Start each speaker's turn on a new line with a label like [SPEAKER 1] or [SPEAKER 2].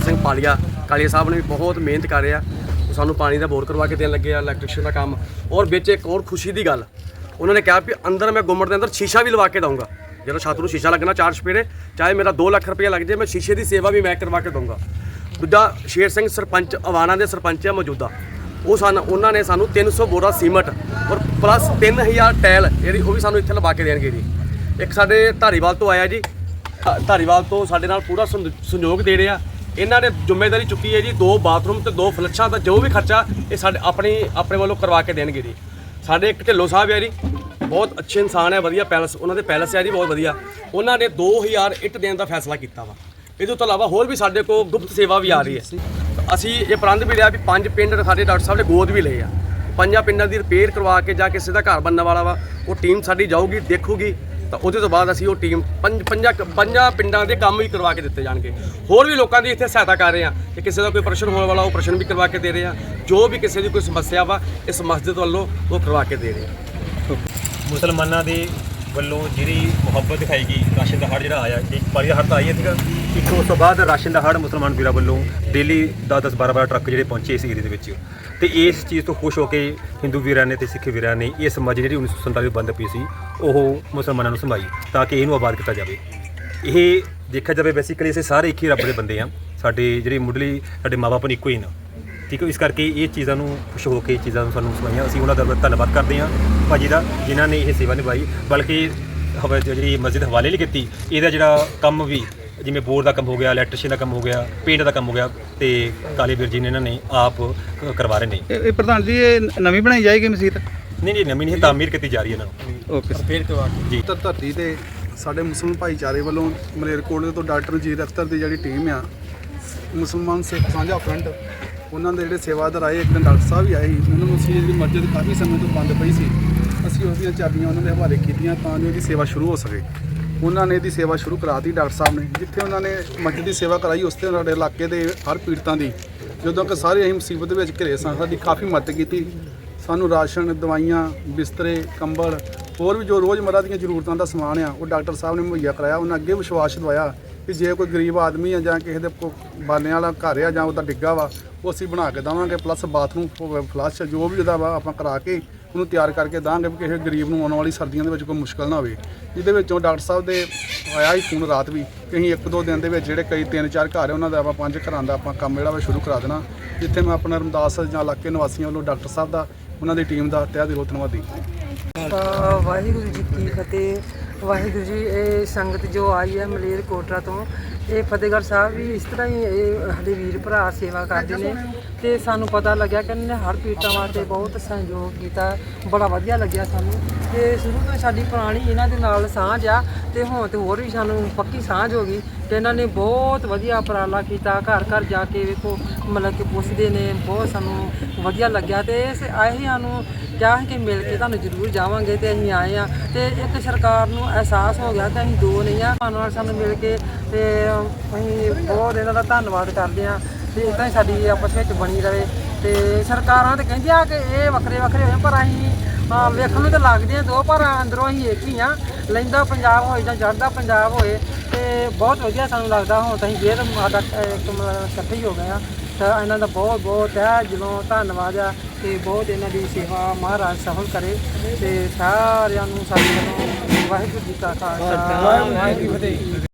[SPEAKER 1] ਸਿੰਘ ਪਾਲੀਆ, ਕਾਲੀਆ ਸਾਹਿਬ ਨੇ ਵੀ ਬਹੁਤ ਮਿਹਨਤ ਕਰ ਰਿਹਾ ਸਾਨੂੰ ਪਾਣੀ ਦਾ ਬੋਰ ਕਰਵਾ ਕੇ ਦੇਣ ਲੱਗੇ ਆ ਇਲੈਕਟ੍ਰੀਸ਼ੀਅਨ ਦਾ ਕੰਮ। ਔਰ ਵਿੱਚ ਇੱਕ ਹੋਰ ਖੁਸ਼ੀ ਦੀ ਗੱਲ, ਉਹਨਾਂ ਨੇ ਕਿਹਾ ਵੀ ਅੰਦਰ ਮੈਂ ਗੁੰਮਟ ਦੇ ਅੰਦਰ ਸ਼ੀਸ਼ਾ ਵੀ ਲਵਾ ਕੇ ਦਊਂਗਾ। ਜਿਹੜਾ ਛੱਤ ਨੂੰ ਸ਼ੀਸ਼ਾ ਲੱਗਣਾ ਚਾਰ ਚਪੇੜੇ ਚਾਹੇ ਮੇਰਾ 2 ਲੱਖ ਰੁਪਏ ਲੱਗ ਜਾਏ ਮੈਂ ਸ਼ੀਸ਼ੇ ਦੀ ਸੇਵਾ ਵੀ ਮੈਂ ਕਰਵਾ ਕੇ ਦਊਂਗਾ। ਦੂਜਾ, ਸ਼ੇਰ ਸਿੰਘ ਸਰਪੰਚ, ਅਵਾਣਾ ਦੇ ਸਰਪੰਚ ਆ ਮੌਜੂਦਾ। ਉਹ ਸਨ, ਉਹਨਾਂ ਨੇ ਸਾਨੂੰ 300 ਬੋਰਾ ਸੀਮਟ ਔਰ ਪਲੱਸ 3000 ਟੈਲ ਜਿਹੜੀ ਉਹ ਵੀ ਸਾਨੂੰ ਇੱਥੇ ਲਵਾ ਕੇ ਦੇਣਗੇ ਜੀ। ਇੱਕ ਸਾਡੇ ਧਾਰੀਵਾਲ ਤੋਂ ਆਇਆ ਜੀ। ਧਾਰੀਵਾਲ ਤੋਂ ਸਾਡੇ ਨਾਲ ਪੂਰਾ ਸੰਯੋਗ ਦੇ ਰਿਹਾ ਇਹਨਾਂ ਨੇ ਜ਼ਿੰਮੇਵਾਰੀ ਚੁੱਕੀ ਹੈ ਜੀ, ਦੋ ਬਾਥਰੂਮ ਤੇ ਦੋ ਫਲੱਸ਼ਾਂ ਦਾ ਜੋ ਵੀ ਖਰਚਾ ਇਹ ਸਾਡੇ ਆਪਣੀ, ਆਪਣੇ ਵੱਲੋਂ ਕਰਵਾ ਕੇ ਦੇਣਗੇ ਜੀ। ਸਾਡੇ ਇੱਕ ਢਿੱਲੋਂ ਸਾਹਿਬ ਹੈ ਜੀ, ਬਹੁਤ ਅੱਛੇ ਇਨਸਾਨ ਹੈ, ਵਧੀਆ ਪੈਲਸ, ਉਹਨਾਂ ਦੇ ਪੈਲਸ ਹੈ ਜੀ, ਬਹੁਤ ਵਧੀਆ। ਉਹਨਾਂ ਨੇ 2000 ਇੱਟ ਦੇਣ ਦਾ ਫੈਸਲਾ ਕੀਤਾ ਵਾ। ਇਹਦੇ ਤੋਂ ਇਲਾਵਾ ਹੋਰ ਵੀ ਸਾਡੇ ਕੋਲ ਗੁਪਤ ਸੇਵਾ ਵੀ ਆ ਰਹੀ ਹੈ। ਅਸੀਂ ਇਹ ਪ੍ਰਬੰਧ ਵੀ ਲਿਆ ਵੀ ਪੰਜ ਪਿੰਡ ਸਾਡੇ ਡਾਕਟਰ ਸਾਹਿਬ ਨੇ ਗੋਦ ਵੀ ਲਏ ਆ। ਪੰਜਾਂ ਪਿੰਡਾਂ ਦੀ ਰਿਪੇਅਰ ਕਰਵਾ ਕੇ ਜਾਂ ਕਿਸੇ ਦਾ ਘਰ ਬਣਨ ਵਾਲਾ ਵਾ, ਉਹ ਟੀਮ ਸਾਡੀ ਜਾਊਗੀ, ਦੇਖੂਗੀ। ਤਾਂ ਉਹਦੇ ਤੋਂ ਬਾਅਦ ਅਸੀਂ ਉਹ ਟੀਮ ਪੰਜ ਪੰਜਾਂ ਪੰਜਾਂ ਪਿੰਡਾਂ ਦੇ ਕੰਮ ਵੀ ਕਰਵਾ ਕੇ ਦਿੱਤੇ ਜਾਣਗੇ। ਹੋਰ ਵੀ ਲੋਕਾਂ ਦੀ ਇੱਥੇ ਸਹਾਇਤਾ ਕਰ ਰਹੇ ਆ ਕਿ ਕਿਸੇ ਦਾ ਕੋਈ ਪ੍ਰਸ਼ਨ ਹੋਣ ਵਾਲਾ ਉਹ ਪ੍ਰਸ਼ਨ ਵੀ ਕਰਵਾ ਕੇ ਦੇ ਰਹੇ ਆ ਜੋ ਵੀ ਕਿਸੇ ਦੀ ਕੋਈ ਸਮੱਸਿਆ ਵਾ ਇਸ ਮਸਜਿਦ ਵੱਲੋਂ ਉਹ ਕਰਵਾ ਕੇ ਦੇ ਰਹੇ ਆ
[SPEAKER 2] ਮੁਸਲਮਾਨਾਂ ਦੇ ਵੱਲੋਂ ਜਿਹੜੀ ਮੁਹੱਬਤ ਦਿਖਾਈ ਗਈ ਰਾਸ਼ਨ ਦਾ ਹੜ ਜਿਹੜਾ ਆਇਆ ਇੱਕ ਪਾਰੀ ਦਾ ਹੜ ਤਾਂ ਆਈ ਸੀਗਾ ਇੱਕ ਉਸ ਤੋਂ ਬਾਅਦ ਰਾਸ਼ਨ ਦਾ ਹੜ ਮੁਸਲਮਾਨ ਵੀਰਾਂ ਵੱਲੋਂ ਡੇਲੀ 10 10 12 12 ਟਰੱਕ ਜਿਹੜੇ ਪਹੁੰਚੇ ਇਸ ਏਰੀਏ ਦੇ ਵਿੱਚ। ਤੇ ਇਸ ਚੀਜ਼ ਤੋਂ ਖੁਸ਼ ਹੋ ਕੇ ਹਿੰਦੂ ਵੀਰਾਂ ਨੇ ਤੇ ਸਿੱਖ ਵੀਰਾਂ ਨੇ ਇਹ ਸਮਾਜ ਜਿਹੜੀ 1947 ਵਿੱਚ ਬੰਦ ਪਈ ਸੀ, ਉਹ ਮੁਸਲਮਾਨਾਂ ਨੂੰ ਸੰਭਾਈ ਤਾਂ ਕਿ ਇਹਨੂੰ ਆਬਾਦ ਕੀਤਾ ਜਾਵੇ। ਇਹ ਦੇਖਿਆ ਜਾਵੇ ਬੇਸਿਕਲੀ ਅਸੀਂ ਸਾਰੇ ਇੱਕ ਹੀ ਰੱਬ ਦੇ ਬੰਦੇ ਆ ਸਾਡੇ ਜਿਹੜੇ ਮੁੱਢਲੀ, ਸਾਡੇ ਮਾਪੇ ਨੇ ਇੱਕੋ ਹੀ ਨਾ। ਠੀਕ ਹੈ, ਇਸ ਕਰਕੇ ਇਹ ਚੀਜ਼ਾਂ ਨੂੰ ਖੁਸ਼ ਹੋ ਕੇ ਇਹ ਚੀਜ਼ਾਂ ਨੂੰ ਸਾਨੂੰ ਸੁਣਾਈਆਂ। ਅਸੀਂ ਉਹਨਾਂ ਦਾ ਧੰਨਵਾਦ ਕਰਦੇ ਹਾਂ ਭਾਜੀ ਦਾ, ਜਿਨ੍ਹਾਂ ਨੇ ਇਹ ਸੇਵਾ ਨਿਭਾਈ। ਬਲਕਿ ਹਵਾ ਜਿਹੜੀ ਮਸਜਿਦ ਹਵਾਲੇ ਲਈ ਕੀਤੀ, ਇਹਦਾ ਜਿਹੜਾ ਕੰਮ ਵੀ ਜਿਵੇਂ ਬੋਰ ਦਾ ਕੰਮ ਹੋ ਗਿਆ ਇਲੈਕਟ੍ਰੀਸ਼ੀਅਨ ਦਾ ਕੰਮ ਹੋ ਗਿਆ ਪੇਂਟ ਦਾ ਕੰਮ ਹੋ ਗਿਆ ਤੇ ਕਾਲੇ ਵੀਰ ਜੀ ਨੇ ਇਹਨਾਂ ਨੇ ਆਪ ਕ- ਕਰਵਾ ਰਹੇ ਨੇ।
[SPEAKER 3] ਇਹ ਇਹ ਪ੍ਰਧਾਨ ਜੀ ਇਹ ਨਵੀਂ ਬਣਾਈ ਜਾਏਗੀ ਮਸਜਿਦ
[SPEAKER 2] ਨਹੀਂ ਨਹੀਂ ਨਵੀਂ ਨਹੀਂ ਤਾਮੀਰ ਕੀਤੀ ਜਾ ਰਹੀ ਹੈ ਇਹਨਾਂ ਨੂੰ।
[SPEAKER 3] ਓਕੇ
[SPEAKER 1] ਫੇਰ ਕਰਵਾ ਕੇ
[SPEAKER 2] ਜੀ।
[SPEAKER 4] ਤਾਂ ਧਰਤੀ ਤੇ ਸਾਡੇ ਮੁਸਲਮਾਨ ਭਾਈਚਾਰੇ ਵੱਲੋਂ ਮਲੇਰਕੋਟਲੇ ਤੋਂ ਡਾਕਟਰ ਰਣਜੀਤ ਅਖਤਰ ਦੀ ਜਿਹੜੀ ਟੀਮ ਆ ਮੁਸਲਮਾਨ ਸਿੱਖ ਸਾਂਝਾ ਫਰੰਟ ਉਹਨਾਂ ਦੇ ਜਿਹੜੇ ਸੇਵਾਦਾਰ ਆਏ ਇੱਕ ਦਿਨ ਡਾਕਟਰ ਸਾਹਿਬ ਵੀ ਆਏ ਸੀ ਉਹਨਾਂ ਨੂੰ ਅਸੀਂ ਜਿਹੜੀ ਮਸਜਿਦ ਕਾਫੀ ਸਮੇਂ ਤੋਂ ਬੰਦ ਪਈ ਸੀ। ਅਸੀਂ ਉਹਦੀਆਂ ਚਾਬੀਆਂ ਉਹਨਾਂ ਦੇ ਹਵਾਲੇ ਕੀਤੀਆਂ ਤਾਂ ਜੋ ਇਹਦੀ ਸੇਵਾ ਸ਼ੁਰੂ ਹੋ ਸਕੇ। ਉਹਨਾਂ ਨੇ ਇਹਦੀ ਸੇਵਾ ਸ਼ੁਰੂ ਕਰਾਤੀ ਡਾਕਟਰ ਸਾਹਿਬ ਨੇ, ਜਿੱਥੇ ਉਹਨਾਂ ਨੇ ਮੱਝ ਦੀ ਸੇਵਾ ਕਰਾਈ, ਉਸ ਤੇ ਸਾਡੇ ਇਲਾਕੇ ਦੇ ਹਰ ਪੀੜਤਾਂ ਦੀ, ਜਦੋਂ ਕਿ ਸਾਰੇ ਅਸੀਂ ਮੁਸੀਬਤ ਵਿੱਚ ਘਿਰੇ ਸਾਂ, ਸਾਡੀ ਕਾਫੀ ਮਦਦ ਕੀਤੀ। ਸਾਨੂੰ ਰਾਸ਼ਨ, ਦਵਾਈਆਂ, ਬਿਸਤਰੇ, ਕੰਬਲ, ਹੋਰ ਵੀ ਜੋ ਰੋਜ਼ਮਰਰਾ ਦੀਆਂ ਜ਼ਰੂਰਤਾਂ ਦਾ ਸਮਾਨ ਆ, ਉਹ ਡਾਕਟਰ ਸਾਹਿਬ ਨੇ ਮੁਹੱਈਆ ਕਰਾਇਆ। ਉਹਨਾਂ ਅੱਗੇ ਵਿਸ਼ਵਾਸ ਦਵਾਇਆ ਕਿ ਜੇ ਕੋਈ ਗਰੀਬ ਆਦਮੀ ਆ ਜਾਂ ਕਿਸੇ ਦੇ ਕੋ ਬਾਲਿਆਂ ਵਾਲਾ ਘਰ ਆ ਜਾਂ ਉਹਦਾ ਡਿੱਗਾ ਵਾ, ਉਹ ਅਸੀਂ ਬਣਾ ਕੇ ਦੇਵਾਂਗੇ ਪਲੱਸ ਬਾਥਰੂਮ ਫਲਸ਼ ਜੋ ਵੀ ਉਹਦਾ ਵਾ ਆਪਾਂ ਕਰਾ ਕੇ ਉਹਨੂੰ ਤਿਆਰ ਕਰਕੇ ਦਾਂਗੇ ਵੀ ਕਿਸੇ ਗਰੀਬ ਨੂੰ ਆਉਣ ਵਾਲੀ ਸਰਦੀਆਂ ਦੇ ਵਿੱਚ ਕੋਈ ਮੁਸ਼ਕਲ ਨਾ ਹੋਵੇ। ਜਿਹਦੇ ਵਿੱਚੋਂ ਡਾਕਟਰ ਸਾਹਿਬ ਦੇ ਆਇਆ ਹੀ ਫੋਨ ਰਾਤ ਵੀ ਕਿ ਅਸੀਂ ਇੱਕ ਦੋ ਦਿਨ ਦੇ ਵਿੱਚ ਜਿਹੜੇ ਕਈ ਤਿੰਨ ਚਾਰ ਘਰ ਆ, ਉਹਨਾਂ ਦਾ ਆਪਾਂ ਪੰਜ ਘਰਾਂ ਦਾ ਆਪਾਂ ਕੰਮ ਜਿਹੜਾ ਵਾ ਸ਼ੁਰੂ ਕਰਾ ਦੇਣਾ। ਜਿੱਥੇ ਮੈਂ ਆਪਣਾ ਰਮਦਾਸ ਜਾਂ ਇਲਾਕੇ ਨਿਵਾਸੀਆਂ ਵੱਲੋਂ ਡਾਕਟਰ ਸਾਹਿਬ ਦਾ, ਉਹਨਾਂ ਦੀ ਟੀਮ ਦਾ ਤਹਿ ਦਿਲੋਂ ਧੰਨਵਾਦੀ
[SPEAKER 5] ਵਾਹਿਗੁਰੂ ਜੀ ਕੀ ਫਤਿਹ। ਵਾਹਿਗੁਰੂ ਜੀ, ਇਹ ਸੰਗਤ ਜੋ ਆਈ ਹੈ ਮਲੇਰ ਕੋਟਰਾ ਤੋਂ ਇਹ ਫਤਿਹਗੜ੍ਹ ਸਾਹਿਬ ਵੀ ਇਸ ਤਰ੍ਹਾਂ ਹੀ ਇਹ ਸਾਡੇ ਵੀਰ ਭਰਾ ਸੇਵਾ ਕਰਦੇ ਨੇ ਤੇ ਸਾਨੂੰ ਪਤਾ ਲੱਗਿਆ ਕਿ ਇਹਨਾਂ ਨੇ ਹਰ ਪੀੜਤਾਂ ਵਾਸਤੇ ਬਹੁਤ ਸਹਿਯੋਗ ਕੀਤਾ, ਬੜਾ ਵਧੀਆ ਲੱਗਿਆ ਸਾਨੂੰ। ਤੇ ਸ਼ੁਰੂ ਤੋਂ ਸਾਡੀ ਪੁਰਾਣੀ ਇਹਨਾਂ ਦੇ ਨਾਲ ਸਾਂਝ ਆ ਤੇ ਹੁਣ ਤੇ ਹੋਰ ਵੀ ਸਾਨੂੰ ਪੱਕੀ ਸਾਂਝ ਹੋ ਗਈ ਤੇ ਇਹਨਾਂ ਨੇ ਬਹੁਤ ਵਧੀਆ ਉਪਰਾਲਾ ਕੀਤਾ, ਘਰ ਘਰ ਜਾ ਕੇ ਵੇਖੋ, ਮਤਲਬ ਕਿ ਪੁੱਛਦੇ ਨੇ, ਬਹੁਤ ਸਾਨੂੰ ਵਧੀਆ ਲੱਗਿਆ ਤੇ ਇਸ ਆਏ ਸਾਨੂੰ ਕਿਹਾ ਕਿ ਮਿਲ ਕੇ ਤੁਹਾਨੂੰ ਜ਼ਰੂਰ ਜਾਵਾਂਗੇ ਤੇ ਅਸੀਂ ਆਏ ਆ ਤੇ ਇੱਕ ਸਰਕਾਰ ਨੂੰ ਅਹਿਸਾਸ ਹੋ ਗਿਆ ਕਿ ਅਸੀਂ ਦੋ ਨਹੀਂ ਆ। ਸਾਨੂੰ ਸਾਨੂੰ ਮਿਲ ਕੇ ਤੇ ਅਸੀਂ ਬਹੁਤ ਇਹਨਾਂ ਦਾ ਧੰਨਵਾਦ ਕਰਦੇ ਹਾਂ ਤੇ ਇਦਾਂ ਹੀ ਸਾਡੀ ਆਪਸ ਵਿੱਚ ਬਣੀ ਰਹੇ ਤੇ ਸਰਕਾਰਾਂ ਤੇ ਕਹਿੰਦੀਆਂ ਕਿ ਇਹ ਵੱਖਰੇ ਵੱਖਰੇ ਹੋਏ, ਪਰ ਅਸੀਂ ਵੇਖਣ ਨੂੰ ਤਾਂ ਲੱਗਦੇ ਆ ਦੋ, ਪਰ ਅੰਦਰੋਂ ਅਸੀਂ ਇੱਕ ਹੀ ਆ ਲੈਂਦਾ ਪੰਜਾਬ ਹੋਏ ਜਾਂ ਜੜਦਾ ਪੰਜਾਬ ਹੋਏ, ਤੇ ਬਹੁਤ ਵਧੀਆ ਸਾਨੂੰ ਲੱਗਦਾ ਹੁਣ ਤਾਂ ਅਸੀਂ ਫੇਰ ਸਾਡਾ ਇਕੱਠੇ ਹੀ ਹੋ ਗਏ ਆ ਤਾਂ ਇਹਨਾਂ ਦਾ ਬਹੁਤ ਬਹੁਤ ਹੈ ਜਦੋਂ ਧੰਨਵਾਦ ਆ ਤੇ ਬਹੁਤ ਇਹਨਾਂ ਦੀ ਸੇਵਾ ਮਹਾਰਾਜ ਸਫਲ ਕਰੇ ਤੇ ਸਾਰਿਆਂ ਨੂੰ ਸਾਡੇ ਵੱਲੋਂ ਵਾਹਿਗੁਰੂ ਜੀ ਕਾ ਖਾਲਸਾ, ਵਾਹਿਗੁਰੂ ਜੀ ਕੀ ਫਤਿਹ।